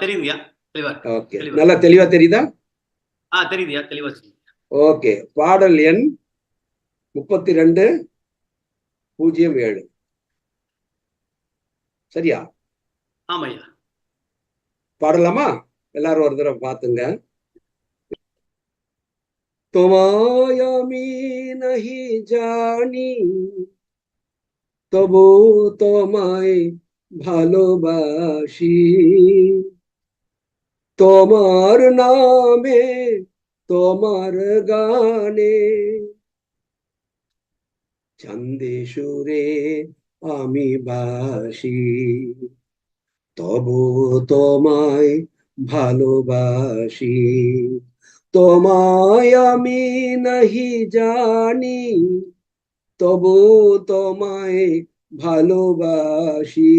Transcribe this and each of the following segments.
தெரியுதுயா? தெளிவா ஓகே. நல்லா தெளிவா தெரியுதா? ஆ தெரியுதுயா? தெளிவா ஓகே. பாடல் எண் முப்பத்தி ரெண்டு பூஜ்ஜியம் ஏழு. சரியா? ஆமாய்யா. பாடலாமா? எல்லாரும் ஒரு தடவை பார்த்துங்க. তোমায় আমি নাহি জানি, তবু তোমায় ভালোবাসি। তোমার নামে, তোমার গানে চন্দে সুরে আমি বাসি। তবু তোমায় ভালোবাসি। তোমায় আমি নাহি জানি, তবু তোমায় ভালোবাসি।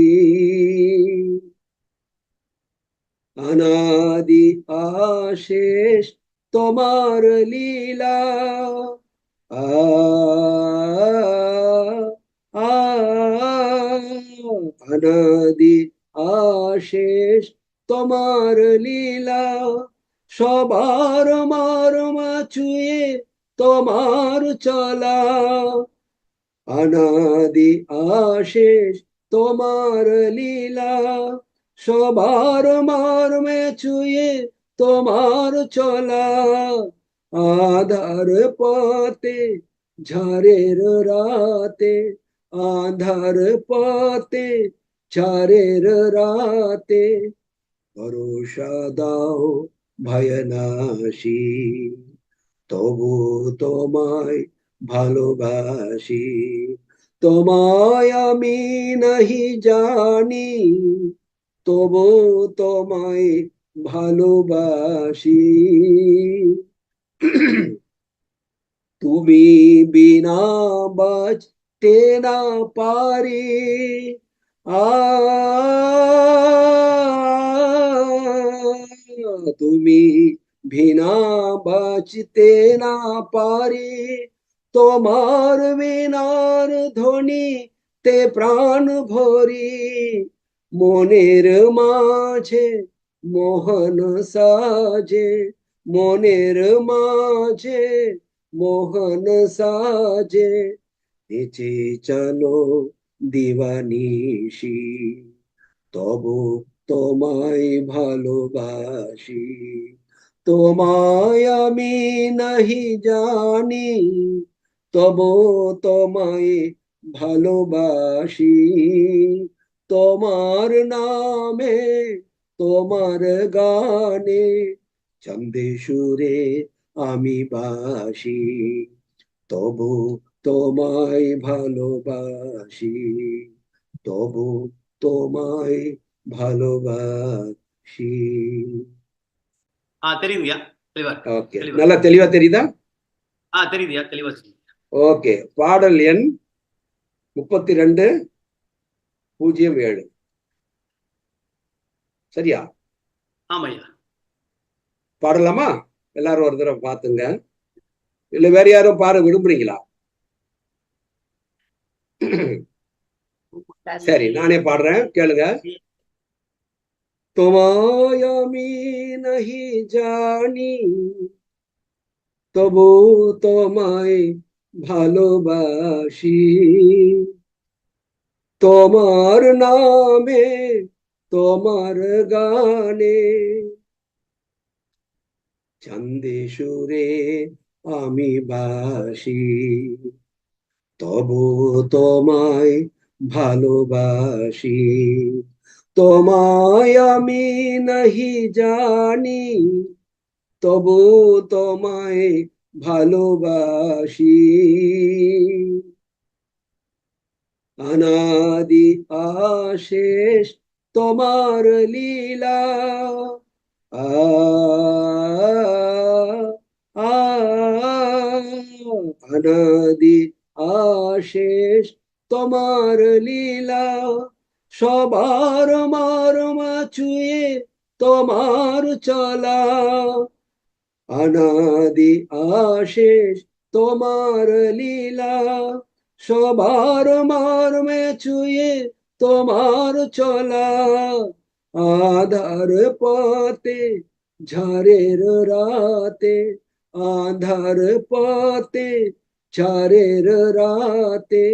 অনাদি আশেষ তোমার লীলা, আ আ, অনাদি আশেষ তোমার লীলা। সবার মারমা চুয়ে তোমার চলা। অনাদি আশেষ তোমার লীলা, সবার মারমে চুয়ে তোমার চলা। আধার পথে ঝাড়ের রাতে, আধার পথে ঝাড়ের রাতে। ভরসা দাও ভয়নাশী, তবু তোমায় ভালোবাসি। তোমায় আমি নাহি জানি, তবু তোমায় ভালোবাসি। তুমি বিনা বাজতে না পারি। আ তুমি ভিনা বাঁচতে না পারি। তোমার বিনার ধ্বনি তে প্রাণ ভরি। মনের মাঝে মোহন সাজে, মনের মাঝে মোহন সাজে। নিচে চলো দিবানিশি, তবু তোমায় ভালোবাসি। তোমায় আমি নাহি জানি, তবু তোমায় ভালোবাসি। তোমার নামে তোমার গানে চন্দে সুরে আমি বাসি। তবু তোমায় ভালোবাসি, তবু তোমায় ভালোবাসি ஆ தெரியுதுயா தெளிவா இருக்கு ஓகே தெளிவா. நல்லா தெளிவா தெரியுதா ஆ தெரியுதுயா தெளிவா சொல்லுங்க ஓகே பாடல் எண் முப்பத்தி ரெண்டு பூஜ்ஜியம் ஏழு சரியா ஆமாய்யா பாடலாமா எல்லாரும் ஒரு தடவை பார்த்துங்க இல்ல வேற யாரும் பாட விரும்புறீங்களா சரி நானே பாடுறேன் கேளுங்க তোমায় আমি নাহি জানি, তবু তোমায় ভালোবাসি। তোমার নামে, তোমার গানে চন্দে সুরে আমি বাসি। তবু তোমায় ভালোবাসি। তোমায় আমি নাহি জানি, তবু তোমায় ভালোবাসি। অনাদি আশেষ তোমার লীলা, আ আ অনাদি আশেষ তোমার লীলা। সবার মারমা চুয়ে তোমার চলা। অনাদি আশেষ তোমার লীলা, সবার মর্মে ছুঁয়ে তোমার চলা। আধার পথে ঝড়ের রাতে, আধার পথে ঝড়ের রাতে।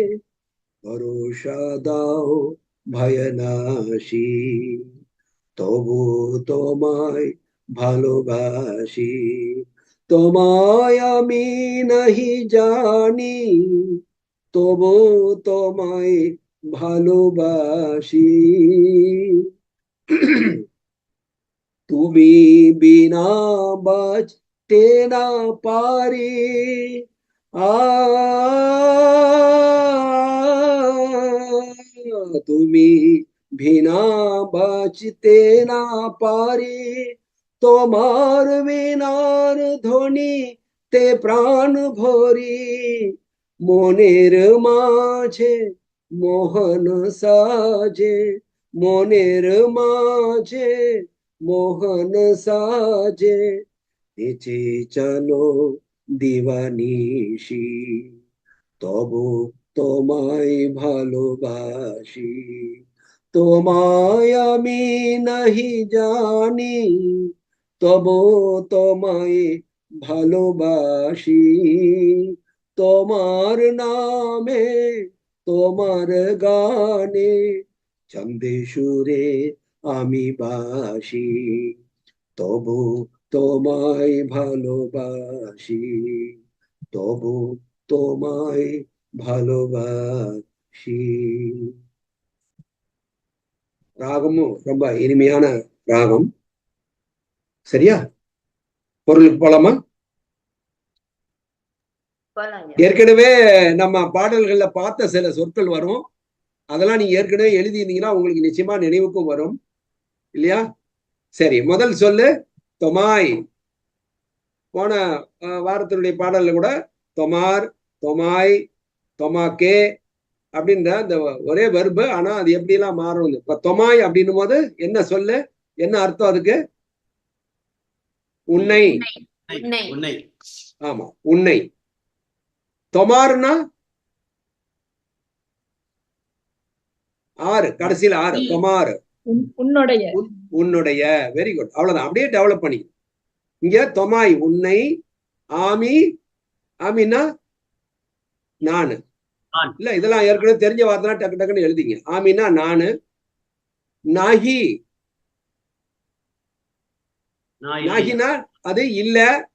ভরসা দাও ভয়নাশী, তবু তোমায় ভালোবাসি। তোমায় আমি নাহি জানি, তবু তোমায় ভালোবাসি। তুমি বিনা বাঁচতে না পারি। আ তুমি বিনা বাঁচতে না পারি। তোমার বিনার ধ্বনি তে প্রাণ ভরি। মনের মাঝে মোহন সাজে, মনের মাঝে মোহন সাজে। নিচে চলো দিবানিশি, তবু তোমায় ভালোবাসি। তোমায় আমি নাহি জানি, তবু তোমায় ভালোবাসি। তোমার নামে, তোমার গানে চন্দে সুরে আমি বাসি। তবু তোমায় ভালোবাসি, তবু তোমায় ভালোবাসি ராகமும் ரொம்ப இனிமையான ராகம் சரியா பொருளுக்கு போலாமா போலாங்க ஏற்கனவே நம்ம பாடல்கள்ல பார்த்த சில சொற்கள் வரும் அதெல்லாம் நீங்க ஏற்கனவே எழுதியிருந்தீங்கன்னா உங்களுக்கு நிச்சயமா நினைவுக்கும் வரும் இல்லையா சரி முதல் சொல்லு தொமாய் போன அஹ், வாரத்தினுடைய பாடல்ல கூட தொமார் தொமாய் தொமாக்கே அப்படின்ற அந்த ஒரே வெர்பு ஆனா அது எப்படிலாம் மாறும் இப்ப தொமாய் அப்படின்னும் போது என்ன சொல்லு? என்ன அர்த்தம் அதுக்கு? உன்னை. உன்னை. உன்னை. ஆமா உன்னை. தொமார்னா ஆறு கடைசியில ஆறு. தொமாறு. உன்- உன்னுடைய. உன்னுடைய. வெரி குட் அவ்வளவுதான். அப்படியே டெவலப் பண்ணி. இங்க தொமாய் உன்னை ஆமி ஆமின்னா நான். இல்ல இதெல்லாம் ஏற்கனவே தெரிஞ்ச வார்த்தை டக்கு டக்குன்னு எழுதிங்க. ஆமின்னா நானு நாகி. நாகினா அது இல்ல.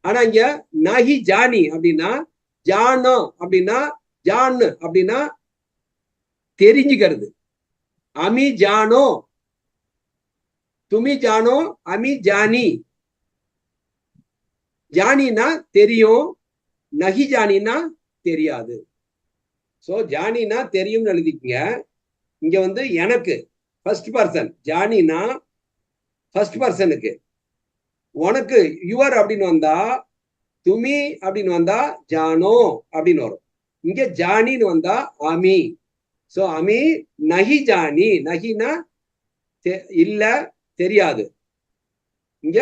ஆனா இங்க நாகி ஜானி அப்படின்னா ஜானோ அப்படின்னா ஜான் அப்படின்னா தெரிஞ்சுக்கிறது. அமி ஜானோ. துமி ஜானோ அமி ஜானி. ஜானினா தெரியும் நகி ஜானினா தெரியாது. ஸோ ஜானினா தெரியும்னு எழுதிக்கங்க. இங்க வந்து எனக்கு ஃபர்ஸ்ட் பர்சன் ஜானினா ஃபர்ஸ்ட் பர்சனுக்கு உனக்கு யுவர் அப்படின்னு வந்தா துமி அப்படின்னு வந்தா ஜானோ அப்படின்னு வரும். இங்க ஜானின்னு வந்தா அமி ஸோ அமி நகி ஜானி நகினா தெ- இல்ல தெரியாது. இங்க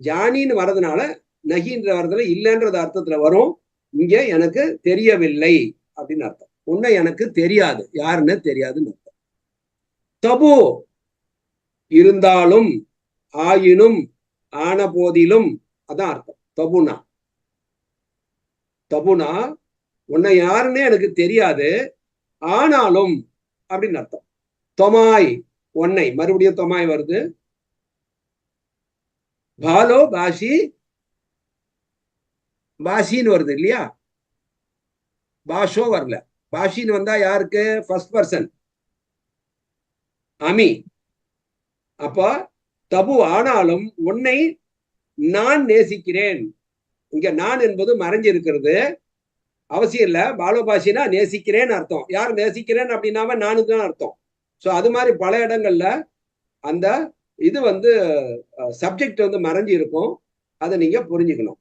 ஜானின்னு வர்றதுனால நகின்ற வர்றதுல இல்லைன்றது அர்த்தத்துல வரும். இங்க எனக்கு தெரியவில்லை அப்படின்னு அர்த்தம். உன்னை எனக்கு தெரியாது. யாருன்னு தெரியாதுன்னு அர்த்தம். தபு இருந்தாலும் ஆயினும் ஆன போதிலும் அதான் அர்த்தம். தபுனா. தபுனா உன்னை யாருன்னே எனக்கு தெரியாது. ஆனாலும் அப்படின்னு அர்த்தம். தொமாய் உன்னை. மறுபடியும் தொமாய் வருது. பாலோ பாஷி. பாஷின்னு வருது இல்லையா? பாஷோ வரல. பாஷின்னு வந்தா யாருக்கு? ஃபர்ஸ்ட் பர்சன் அமி. அப்போ தபு ஆனாலும் உன்னை நான் நேசிக்கிறேன். இங்க நான் என்பது மறைஞ்சிருக்கிறது. அவசியம் இல்ல. பாலோபாஷினா நேசிக்கிறேன்னு அர்த்தம். யார் நேசிக்கிறேன் அப்படின்னாம நானுக்கு தான் அர்த்தம். ஸோ அது மாதிரி பல இடங்கள்ல அந்த இது வந்து சப்ஜெக்ட் வந்து மறைஞ்சு இருக்கும் அதை நீங்க புரிஞ்சுக்கணும்.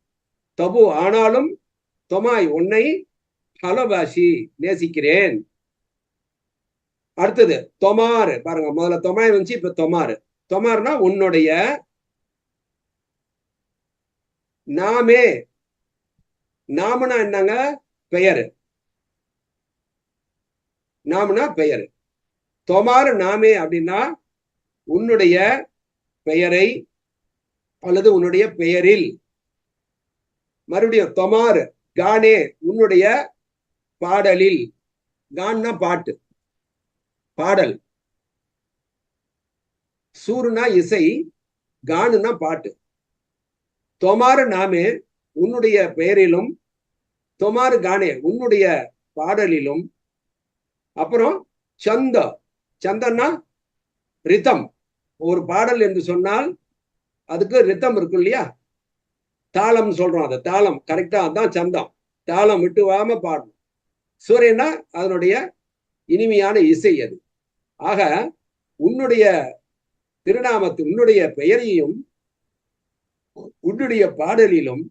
தபு ஆனாலும் தொமாய் உன்னை பாலோபாஷி நேசிக்கிறேன். அடுத்தது தொமாறு பாருங்க முதல்ல தொமாய் இருந்துச்சு இப்ப தொமாறு தொமார்னா உன்னுடைய நாமே. நாமனா என்னங்க? பெயர். நாமனா பெயர். தொமாறு நாமே அப்படின்னா உன்னுடைய பெயரை அல்லது உன்னுடைய பெயரில். மறுபடியும் தொமார் கானே உன்னுடைய பாடலில் கான்னா பாட்டு. பாடல். சூருனா இசை கானுனா பாட்டு. தொமாறு நாமே உன்னுடைய பெயரிலும் தொமாறு கானே உன்னுடைய பாடலிலும். அப்புறம் சந்த. சந்தன்னா ரிதம். ஒரு பாடல் என்று சொன்னால் அதுக்கு ரித்தம் இருக்கும் இல்லையா? தாளம் சொல்றோம் அதை. தாளம். கரெக்டா அதான் சந்தம். தாளம் விட்டுவாம பாடணும். சூரியனா? அதனுடைய இனிமையான இசை அது. ஆக உன்னுடைய திருநாமத்து உன்னுடைய பெயரையும் உன்னுடைய பாடலிலும்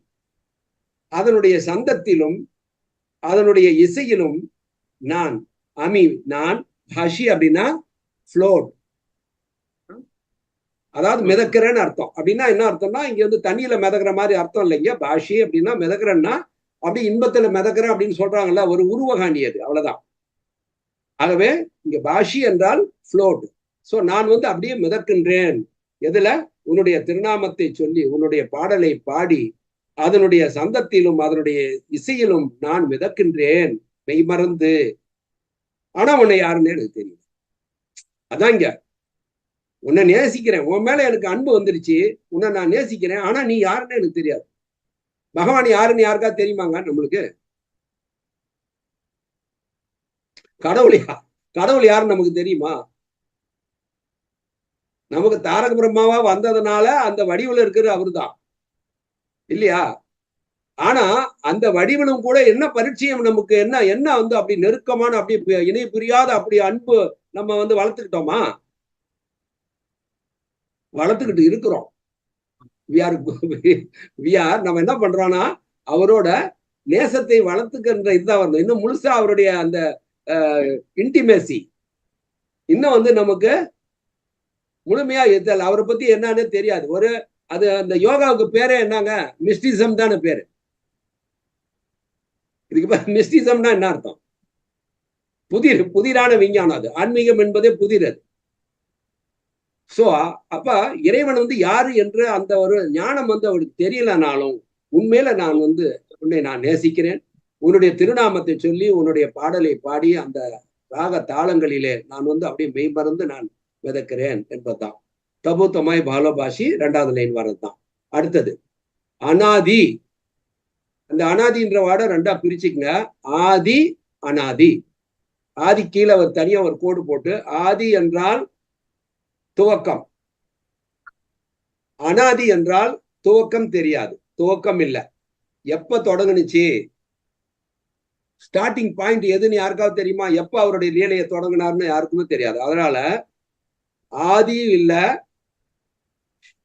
அதனுடைய சந்தத்திலும் அதனுடைய இசையிலும் நான் அமி நான் ஹஷி அப்படின்னா ஃப்ளோட் அதாவது மிதக்கிறேன்னு அர்த்தம். அப்படின்னா என்ன அர்த்தம்னா இங்க வந்து தண்ணியில மிதக்கிற மாதிரி அர்த்தம் இல்லைங்க. பாஷி அப்படின்னா மிதக்கிறேன்னா அப்படி இன்பத்துல மிதக்கிற அப்படின்னு சொல்றாங்கல்ல ஒரு உருவகாண்டி அது அவ்வளவுதான். ஆகவே இங்க பாஷி என்றால் ஃப்ளோட் சோ நான் வந்து அப்படியே மிதக்கின்றேன். எதுல? உன்னுடைய திருநாமத்தை சொல்லி உன்னுடைய பாடலை பாடி அதனுடைய சந்தத்திலும் அதனுடைய இசையிலும் நான் மிதக்கின்றேன். மெய்மறந்து ஆனா உன்னை யாருன்னு எனக்கு தெரியும் அதான் இங்க. உன்னை நேசிக்கிறேன். உன் மேல எனக்கு அன்பு வந்துருச்சு. உன்னை நான் நேசிக்கிறேன். ஆனா நீ யாருன்னு எனக்கு தெரியாது. பகவான் யாருன்னு யாருக்கா தெரியுமாங்க நம்மளுக்கு? கடவுள் கடவுள் யாருன்னு நமக்கு தெரியுமா? நமக்கு தாரக பிரம்மாவா வந்ததுனால அந்த வடிவில் இருக்கிற அவர்தான். இல்லையா? ஆனா அந்த வடிவிலும் கூட என்ன பரிச்சயம் நமக்கு என்ன என்ன வந்து அப்படி நெருக்கமான அப்படி இணை புரியாத அப்படி அன்பு நம்ம வந்து வளர்த்துக்கிட்டோமா? வளர்த்துக்கிட்டு இருக்கிறோம். ஆர் வி ஆர் நம்ம என்ன பண்றோம்னா அவரோட நேசத்தை வளர்த்துக்கின்ற இதுதான் வரணும் இன்னும் முழுசா அவருடைய அந்த இன்டிமேசி இன்னும் வந்து நமக்கு முழுமையா எத்தல் அவரை பத்தி என்னன்னு தெரியாது. ஒரு அது அந்த யோகாவுக்கு பேரே என்னங்க? மிஸ்டிசம் தானே பேரு. இதுக்கு மிஸ்டிசம்னா என்ன அர்த்தம்? புதிர் புதிரான விஞ்ஞானம் அது. ஆன்மீகம் என்பதே புதிர் அது. சோ அப்ப இறைவன் வந்து யாரு என்று அந்த ஒரு ஞானம் வந்து அவருக்கு தெரியலனாலும் உண்மையில நான் வந்து உன்னை நான் நேசிக்கிறேன். உன்னுடைய திருநாமத்தை சொல்லி உன்னுடைய பாடலை பாடி அந்த ராக தாளங்களிலே நான் வந்து அப்படியே மெய்மறந்து நான் விதக்கிறேன் என்பதுதான். தபுத்தமாய் பாலபாஷி ரெண்டாவது லைன் வர்றதுதான். அடுத்தது அனாதி. அந்த அனாதின்ற வாட ரெண்டா பிரிச்சுக்கங்க. ஆதி அனாதி. ஆதி கீழே ஒரு தனியா ஒரு கோடு போட்டு ஆதி என்றால் துவக்கம். அனாதி என்றால் துவக்கம் தெரியாது. துவக்கம் இல்லை. எப்ப தொடங்குனுச்சு? ஸ்டார்டிங் பாயிண்ட் எதுன்னு யாருக்காவது தெரியுமா? எப்ப அவருடைய லீலையை தொடங்கினார்னு யாருக்குமே தெரியாது. அதனால ஆதியும் இல்ல.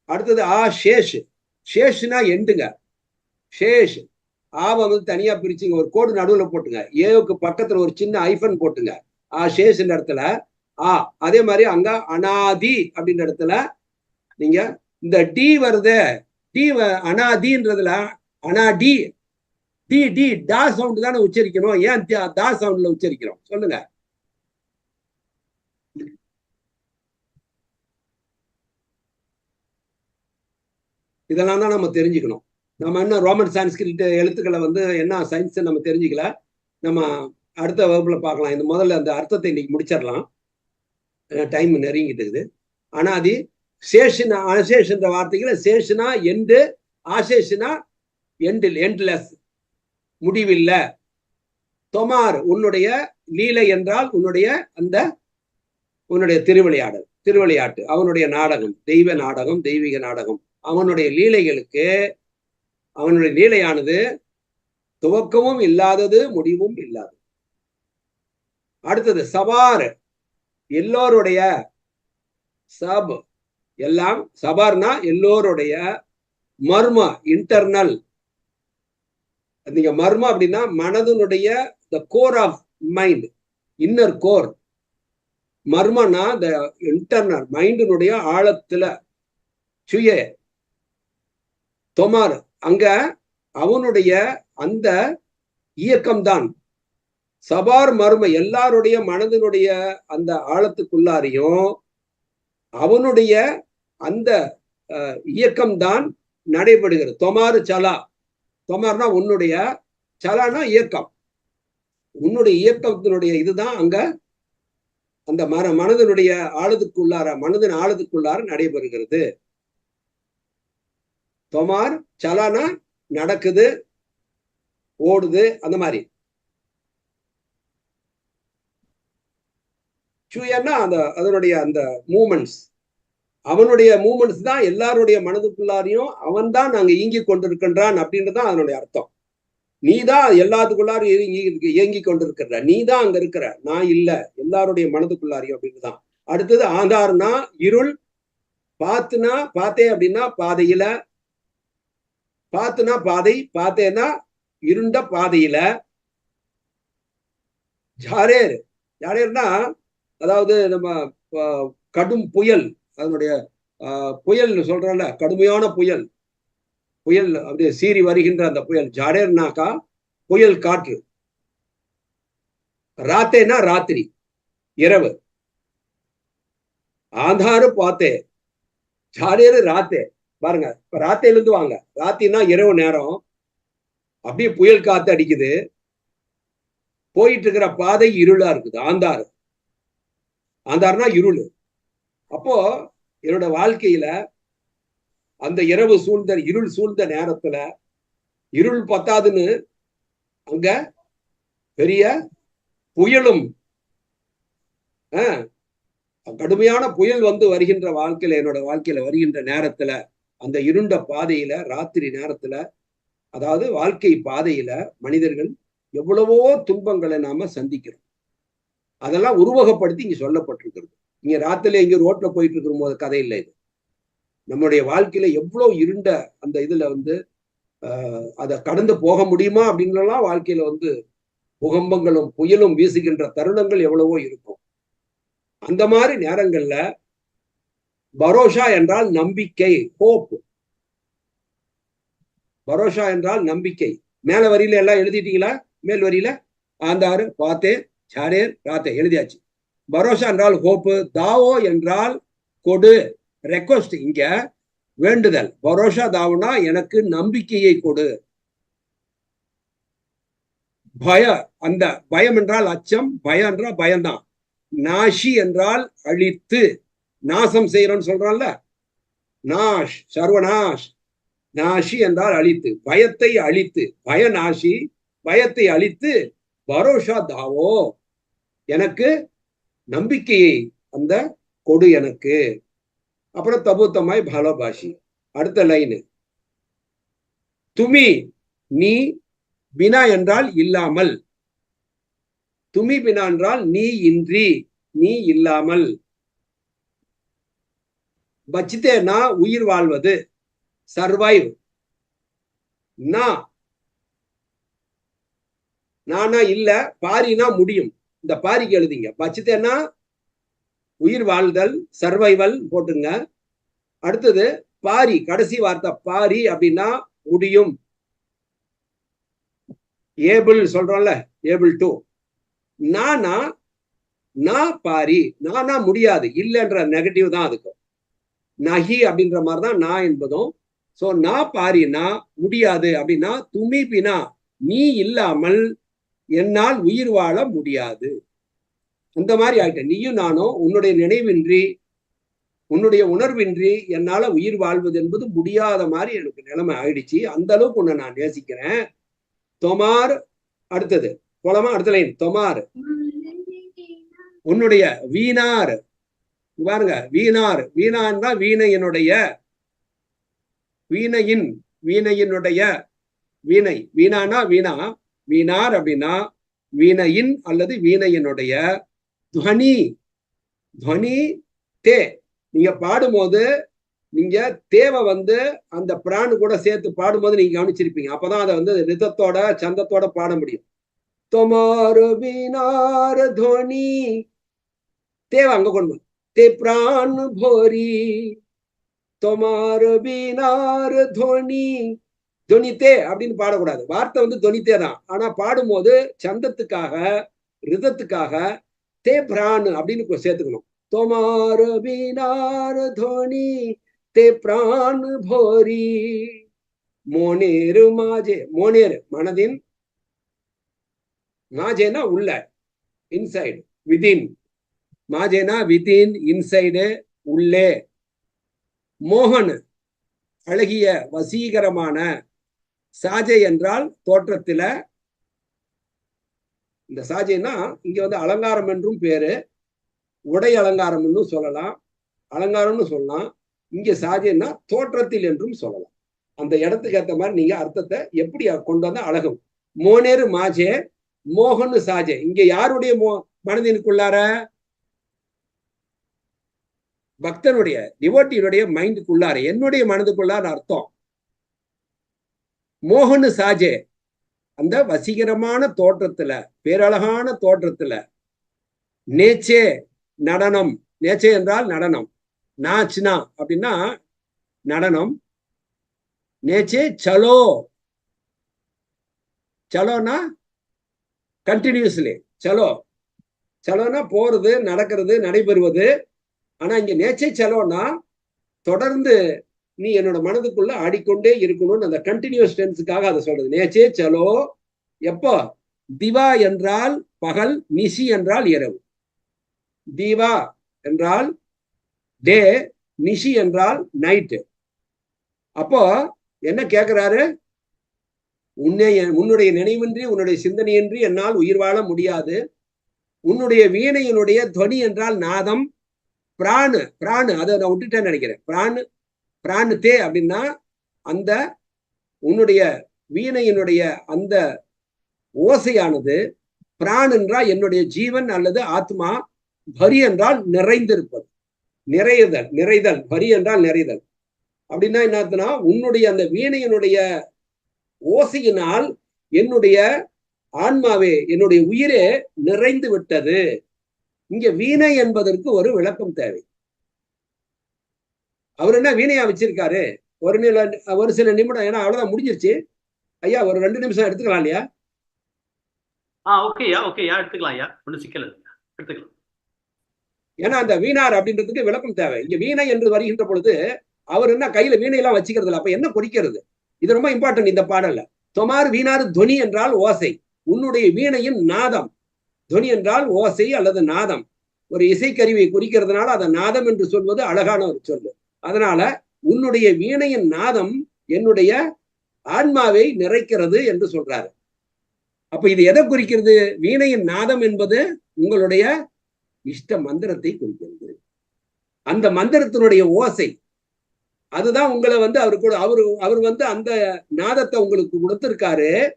அடுத்தது ஆ ஷேஷ் ஷேஷ்னா எண்டுங்க. ஷேஷ் ஆவை வந்து தனியா பிரிச்சுங்க. ஒரு கோடு நடுவுல போட்டுங்க. ஏவுக்கு பக்கத்துல ஒரு சின்ன ஐஃபன் போட்டுங்க. ஆ ஷேஷ்ன்ற இடத்துல. ஆ அதே மாதிரி அங்க அனாதி அப்படின்ற இடத்துல நீங்க இந்த டி வருது. டி அனாதின்றதுல அனாடி. டி டி டா சவுண்ட் தானே உச்சரிக்கணும். ஏன் டா சவுண்ட்ல உச்சரிக்கிறோம்? சொல்லுங்க. இதெல்லாம் தான் நம்ம தெரிஞ்சுக்கணும். நம்ம இன்னும் ரோமன் சான்ஸ்கிரிட் எழுத்துக்களை வந்து என்ன சயின்ஸ் நம்ம தெரிஞ்சுக்கல? நம்ம அடுத்த வகுப்புல பார்க்கலாம். இந்த முதல்ல அந்த அர்த்தத்தை இன்னைக்கு முடிச்சிடலாம். டைம் நெருங்கிட்டு இருக்குது ஆனா அது சேஷனா அசேஷன்ற வார்த்தைகளை சேஷனா எண்டு ஆசேஷனா எண்டில் எண்ட்லெஸ் முடிவில்ல. தொமார் உன்னுடைய லீலை என்றால் உன்னுடைய அந்த உன்னுடைய திருவிளையாடல் திருவிளையாட்டு அவனுடைய நாடகம் தெய்வ நாடகம் தெய்வீக நாடகம். அவனுடைய லீலைகளுக்கு அவனுடைய லீலையானது துவக்கமும் இல்லாதது முடிவும் இல்லாதது. அடுத்தது சவார் எல்லோருடைய சப் எல்லாம் சபார்னா எல்லோருடைய மர்ம இன்டர்னல் நீங்க மர்ம அப்படின்னா மனதனுடைய the core of mind inner core மர்மனா the internal மைண்டினுடைய ஆழத்துல சுய தொமார் அங்க அவனுடைய அந்த இயக்கம்தான். சபார் மர்ம எல்லாருடைய மனதினுடைய அந்த ஆழத்துக்குள்ளாரையும் அவனுடைய அந்த இயக்கம்தான் நடைபெறுகிறது. தொமாறு சலா. தொமார்னா உன்னுடைய சலானா இயக்கம். உன்னுடைய இயக்கத்தினுடைய இதுதான் அங்க அந்த மன மனதினுடைய ஆழத்துக்குள்ளார மனதின் ஆழத்துக்குள்ளார நடைபெறுகிறது. தொமார் சலானா நடக்குது ஓடுது அந்த மாதிரி. சுயன்னா அந்த அதனுடைய அந்த மூமெண்ட்ஸ் அவனுடைய மூமெண்ட்ஸ் தான் எல்லாருடைய மனதுக்குள்ளாரையும் அவன் தான் நாங்க இயங்கி கொண்டிருக்கின்றான் அப்படின்றது தான் அதனுடைய அர்த்தம். நீ தான் எல்லாத்துக்குள்ளாரும் இயங்கி இயங்கி கொண்டிருக்கிற. நீ தான் அங்க இருக்கிற. நான் இல்ல. எல்லாருடைய மனதுக்குள்ளாரையும் அப்படின்னு தான். அடுத்தது ஆதார்னா இருள். பாத்துனா பார்த்தே அப்படின்னா பாதையில. பாத்துனா பாதை பார்த்தேன்னா இருண்ட பாதையில. ஜாரேர் ஜாரேர்னா அதாவது நம்ம கடும் புயல் அதனுடைய ஆஹ், புயல் சொல்றோம்ல கடுமையான புயல். புயல் அப்படியே சீறி வருகின்ற அந்த புயல் ஜாடேர்னாக்கா புயல் காற்று. ராத்தேனா ராத்திரி இரவு. ஆந்தாரு பார்த்தே ஜாடேரு ராத்தே. பாருங்க இப்ப ராத்தேலேருந்து இருந்து வாங்க. ராத்தினா இரவு நேரம். அப்படியே புயல் காத்து அடிக்குது. போயிட்டு இருக்கிற பாதை இருளா இருக்குது ஆந்தாரு ஆந்தார்னா இருள். அப்போ என்னோட வாழ்க்கையில அந்த இரவு சூழ்ந்த இருள் சூழ்ந்த நேரத்துல இருள் பத்தாதுன்னு அங்க பெரிய புயலும் கடுமையான புயல் வந்து வருகின்ற வாழ்க்கையில என்னோட வாழ்க்கையில வருகின்ற நேரத்துல அந்த இருண்ட பாதையில ராத்திரி நேரத்துல அதாவது வாழ்க்கை பாதையில மனிதர்கள் எவ்வளவோ துன்பங்களை நாம சந்திக்கிறோம். அதெல்லாம் உருவகப்படுத்தி இங்க சொல்லப்பட்டிருக்கிறது. இங்க ராத்திரில இங்க ரோட்ல போயிட்டு இருக்கிற போது கதை இல்லை இது. நம்முடைய வாழ்க்கையில எவ்வளவு இருண்ட அந்த இதுல வந்து ஆஹ் அதை கடந்து போக முடியுமா அப்படின்லாம் வாழ்க்கையில வந்து புகம்பங்களும் புயலும் வீசுகின்ற தருணங்கள் எவ்வளவோ இருக்கும். அந்த மாதிரி நேரங்கள்ல பரோஷா என்றால் நம்பிக்கை ஹோப் பரோஷா என்றால் நம்பிக்கை. மேல வரியில எல்லாம் எழுதிட்டீங்களா? மேல் வரியில? ஆந்தாரு பார்த்தேன். சாரேர் ராத்தே எழுதியாச்சு. பரோஷா என்றால் ஹோப்பு தாவோ என்றால் கொடு. ரெக்வஸ்ட் இங்க வேண்டுதல். பரோஷா தாவுனா எனக்கு நம்பிக்கையை கொடு. பய அந்த பயம் என்றால் அச்சம் பயம் என்றால் பயம்தான். நாஷி என்றால் அழித்து. நாசம் செய்யறோம்னு சொல்றான்ல நாஷ் சர்வநாஷ். நாஷி என்றால் அழித்து. பயத்தை அழித்து. பய நாஷி பயத்தை அழித்து. பரோஷா தாவோ. எனக்கு நம்பிக்கையை அந்த கொடு எனக்கு. அப்புறம் தபுத்தமாய் பாலபாஷி அடுத்த லைனு துமி நீ பினா என்றால் இல்லாமல். துமி பினா என்றால் நீ இன்றி நீ இல்லாமல். பச்சித்தேனா உயிர் வாழ்வது சர்வைவ். நான் நானா இல்ல பாரினா முடியும். இந்த பாரிக்கு எழுதிங்க. பச்சித்தேனா உயிர் வாழ்தல் சர்வைவல் போட்டுங்க. அடுத்தது பாரி கடைசி வார்த்தை பாரி அப்படின்னா முடியும். ஏபிள் சொல்றோம்ல ஏபிள் டு. நானா நான் பாரி நானா முடியாது இல்லைன்ற நெகட்டிவ் தான் அதுக்கு நகி அப்படின்ற மாதிரி தான் நான் என்பதும். சோ நான் பாரினா முடியாது அப்படின்னா துமி பினா நீ இல்லாமல் என்னால் உயிர் வாழ முடியாது. அந்த மாதிரி ஆயிட்டேன் நீயும் நானும் உன்னுடைய நினைவின்றி உன்னுடைய உணர்வின்றி என்னால உயிர் வாழ்வது என்பது முடியாத மாதிரி எனக்கு நிலைமை ஆயிடுச்சு. அந்த அளவுக்கு உன்னை நான் நேசிக்கிறேன். தொமார் அடுத்தது. போலமா? அடுத்த லைன் தொமார். உன்னுடைய வீணார் பாருங்க வீணார் வீணான்னா வீணையினுடைய வீணையின் வீணையினுடைய வீணை. வீணானா வீணா? வீணார் அப்படின்னா வீணையின் அல்லது வீணையினுடைய துவனி. துவனி தே. நீங்க பாடும்போது நீங்க தேவை வந்து அந்த பிராணு கூட சேர்த்து பாடும்போது நீங்க கவனிச்சிருப்பீங்க. அப்பதான் அதை வந்து ரிதத்தோட சந்தத்தோட பாட முடியும். தொமாரு பினார் துவனி. தேவை அங்க கொண்டு தே பிராண் போரி. தொமாரு பினார் துவனி. தொனித்தே அப்படின்னு பாடக்கூடாது. வார்த்தை வந்து தொனித்தே தான். ஆனா பாடும்போது சந்தத்துக்காக ரிதத்துக்காக தே பிரான் அப்படின்னு சேர்த்துக்கணும். தோமார வீணார தோனி தே பிரான் போரி. மோனேரு மாஜே மோனேரு மனதின் மாஜேனா உள்ள இன்சைடு விதின் மாஜேனா விதின் இன்சைடு உள்ளே. மோகன் அழகிய வசீகரமான சாஜை என்றால் தோற்றத்துல இந்த சாஜைனா இங்க வந்து அலங்காரம் என்றும் பேரு உடை அலங்காரம் என்றும் சொல்லலாம் அலங்காரம்னு சொல்லலாம் இங்க சாஜைனா தோற்றத்தில் என்றும் சொல்லலாம். அந்த இடத்துக்கு ஏத்த மாதிரி நீங்க அர்த்தத்தை எப்படி கொண்டு வந்தா அழகும்? மோனேரு மாஜே மோகன் சாஜே. இங்க யாருடைய மோ மனதினுக்குள்ளார? பக்தனுடைய டிவோட்டியினுடைய மைண்டுக்குள்ளார. என்னுடைய மனதுக்குள்ளார அர்த்தம். மோகனு சாஜே அந்த வசீகரமான தோற்றத்துல பேரழகான தோற்றத்துல நேச்சே நடனம் நேச்சே என்றால் நடனம் நாச்னா அப்படின்னா நடனம் நேச்சே சலோ. சலோனா கண்டினியூஸ்லி சலோ. சலோனா போறது நடக்கிறது நடைபெறுவது ஆனா இங்க நேச்சே சலோனா தொடர்ந்து நீ என்னோட மனதுக்குள்ள ஆடிக்கொண்டே இருக்கணும்னு அந்த கண்டினியூஸ் டென்ஸுக்காக அதை சொல்றது. நேச்சே சலோ எப்போ? திவா என்றால் பகல் நிசி என்றால் இரவு. தீவா என்றால் டே நிஷி என்றால் நைட்டு அப்போ என்ன கேட்கிறாரு உன்னை உன்னுடைய நினைவின்றி உன்னுடைய சிந்தனையின்றி என்னால் உயிர் வாழ முடியாது. உன்னுடைய வீணையினுடைய துவனி என்றால் நாதம். பிராணு பிராணு அதை நான் விட்டுட்டேன்னு நினைக்கிறேன். பிராணு பிராணத்தே அப்படின்னா அந்த உன்னுடைய வீணையினுடைய அந்த ஓசையானது பிரான் என்றால் என்னுடைய ஜீவன் அல்லது ஆத்மா பரி என்றால் நிறைந்திருப்பது. நிறைதல் நிறைதல் பரி என்றால் நிறைதல். அப்படின்னா என்ன அர்த்தம்னா உன்னுடைய அந்த வீணையினுடைய ஓசையினால் என்னுடைய ஆன்மாவே என்னுடைய உயிரே நிறைந்து விட்டது. இங்க வீணை என்பதற்கு ஒரு விளக்கம் தேவை. அவர் என்ன வீணையா வச்சிருக்காரு? ஒரு நில ஒரு சில நிமிடம் ஏன்னா அவ்வளவுதான் முடிஞ்சிருச்சு. ஐயா ஒரு ரெண்டு நிமிஷம் எடுத்துக்கலாம் இல்லையா? ஆ ஓகேயா ஓகேயா எடுத்துக்கலாம் ஐயா. ஒன்றும் சிக்கல் எடுத்துக்கலாம். ஏன்னா அந்த வீணார் அப்படின்றதுக்கு விளக்கம் தேவை. இங்க வீணை என்று வருகின்ற பொழுது அவர் என்ன கையில வீணையெல்லாம் வச்சுக்கிறது இல்லை. அப்ப என்ன குறிக்கிறது இது ரொம்ப இம்பார்ட்டன்ட் இந்த பாடல்ல. தொமார் வீணார் துவனி என்றால் ஓசை. உன்னுடைய வீணையின் நாதம். துவனி என்றால் ஓசை அல்லது நாதம். ஒரு இசைக்கருவியை குறிக்கிறதுனால அதை நாதம் என்று சொல்வது அழகான ஒரு சொல்லு அதனால உன்னுடைய வீணையின் நாதம் என்னுடைய ஆன்மாவை நிறைக்கிறது என்று சொல்றாரு. அப்ப இது எதை குறிக்கிறது? வீணையின் நாதம் என்பது உங்களுடைய இஷ்ட மந்திரத்தை குறிக்கிறது. அந்த மந்திரத்தினுடைய ஓசை அதுதான் உங்களை வந்து அவரு கூட அவரு அவர் வந்து அந்த நாதத்தை உங்களுக்கு கொடுத்திருக்காரு.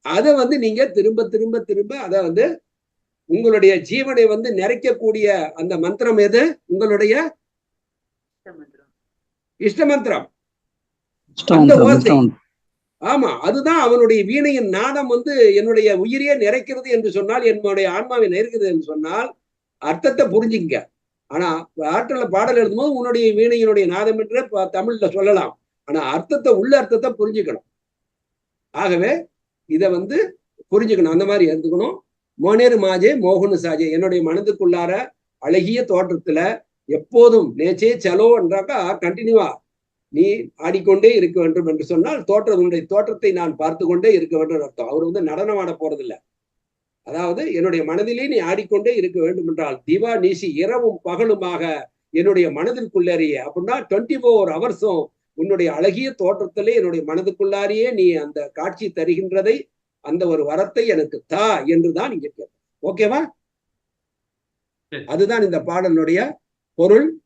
அதை வந்து நீங்க திரும்ப திரும்ப திரும்ப அதை வந்து உங்களுடைய ஜீவனை வந்து நிறைக்கக்கூடிய அந்த மந்திரம் எது? உங்களுடைய இஷ்ட மந்திரம் அந்த ஓசை ஆமா அதுதான் அவனுடைய வீணையின் நாதம் வந்து என்னுடைய உயிரையே நிறைக்கிறது என்று சொன்னால் என்னுடைய ஆன்மாவை நிறைக்கிறது என்று சொன்னால் அர்த்தத்தை புரிஞ்சுங்க. ஆனா ஆற்றல பாடல் எழுதும்போது உன்னுடைய வீணையினுடைய நாதம் என்று தமிழ்ல சொல்லலாம். ஆனா அர்த்தத்தை உள்ள அர்த்தத்தை புரிஞ்சுக்கணும். ஆகவே இத வந்து புரிஞ்சுக்கணும். அந்த மாதிரி எடுத்துக்கணும் மோனேரு மாஜே மோகனு சாஜே என்னுடைய மனதுக்குள்ளார அழகிய தோற்றத்துல எப்போதும் நேச்சே செலோ என்றாக்கா கண்டினியூவா நீ ஆடிக்கொண்டே இருக்க வேண்டும் என்று சொன்னால் தோற்றம் உன்னுடைய தோற்றத்தை நான் பார்த்து கொண்டே இருக்க வேண்டும் அர்த்தம். அவர் வந்து நடனம் ஆட போறதில்ல. அதாவது என்னுடைய மனதிலே நீ ஆடிக்கொண்டே இருக்க வேண்டும் என்றால் திவா நீசி இரவும் பகலுமாக என்னுடைய மனதிற்குள்ளேறிய அப்படின்னா டுவெண்ட்டி ஃபோர் ஹவர்ஸும் உன்னுடைய அழகிய தோற்றத்திலே என்னுடைய மனதுக்குள்ளாரியே நீ அந்த காட்சி தருகின்றதை அந்த ஒரு வரத்தை எனக்கு தா என்றுதான் இங்க கேட்க ஓகேவா. அதுதான் இந்த பாடலுடைய பொருள்.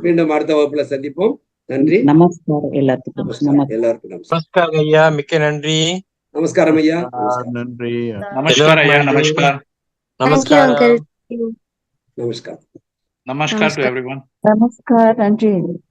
மீண்டும் அடுத்த வகுப்புல சந்திப்போம். நன்றி. நமஸ்காரம் எல்லாத்துக்கும். எல்லாருக்கும் நமஸ்காரம். ஐயா. மிக்க நன்றி. நமஸ்காரம் ஐயா. நன்றி. நமஸ்காரம் ஐயா. நமஸ்கார் நமஸ்கார் நமஸ்கார் நமஸ்கார் டு நன்றி.